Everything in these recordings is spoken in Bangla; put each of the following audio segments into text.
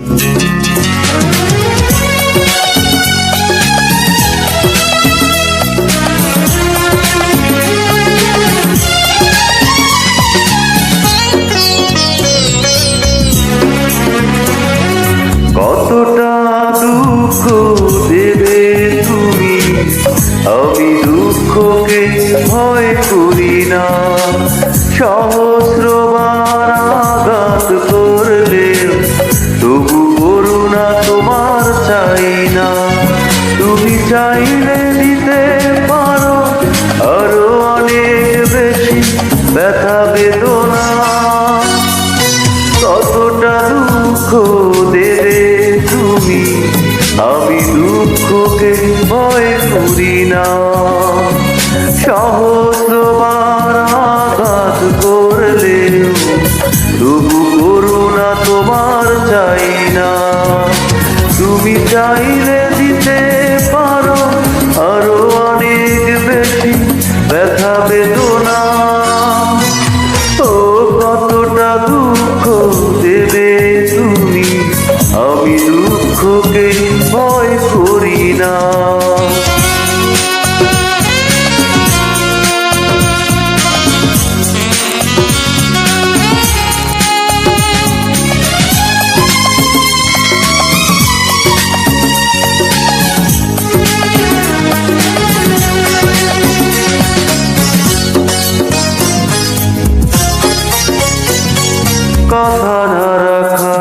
কতটা দুঃখ দেবে তুমি? আমি দুঃখকে ভয় করি না। সহস্রবার চাইলে দিতে পারো আরও অনেক বেশি ব্যথা বেদনা। কতটা দুঃখ দেবে তুমি, আমি দুঃখকে ভয় করি না। সহস্রবার আঘাত করলেও তবু করুণা তোমার চাই না। তুমি চাইলে দিতে না। কথা না রাখা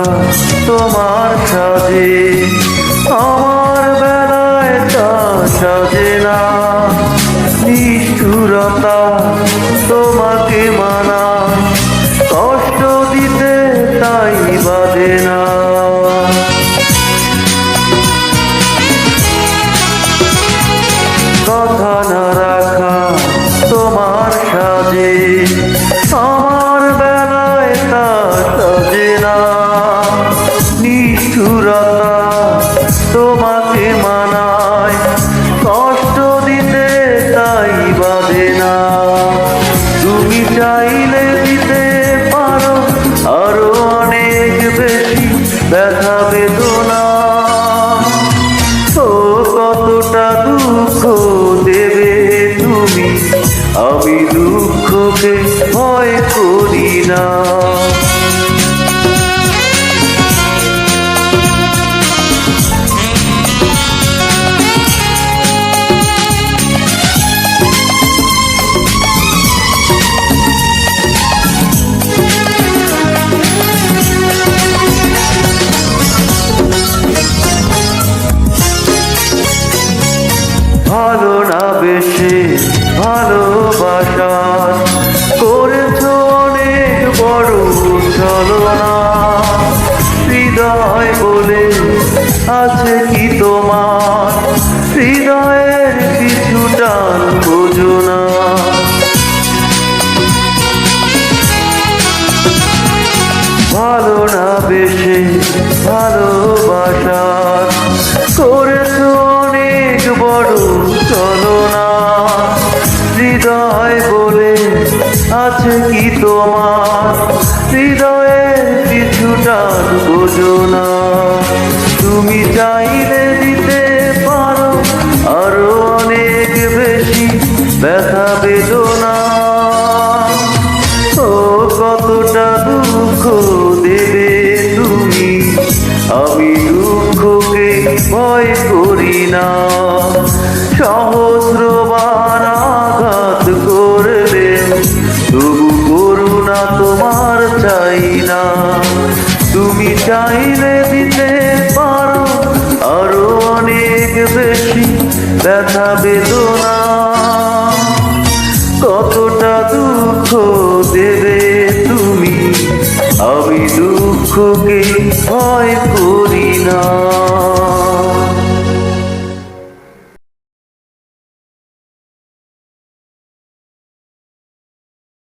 তোমার সাজে আমার কথা রাখা তোমার সাজে। আমার বেলায় সাজে না। নিষ্ঠুরতা তোমাকে মানায়। কষ্ট দিতে তাই বাজে না। তুমি চাইলে দিতে পারো, আরও অনেক বেশি আমি দুঃখকে ভয় করি না। ভালো আছে কি তোমার? হৃদয়ের কিছু টান বোঝো না। ভালো না বেশি ভালোবাসার করেছ অনেক বড় চলনা হৃদয় বলে আছে কি তোমার? হৃদয়ের কিছুটা বোঝো না। তুমি চাইলে দিতে পারো আরও অনেক বেশি ব্যথা, বেদনা। ও, কতটা দুঃখ দেবে তুমি। আমি দুঃখকে ভয় করি না। সহস্রবার আঘাত করলে তবু করুণা তোমার চাই না। তুমি চাইলে দিতে অনেক বেশি ব্যথা বেদনা। কতটা দুঃখ দেবে তুমি? আমি দুঃখকে ভয় করি না।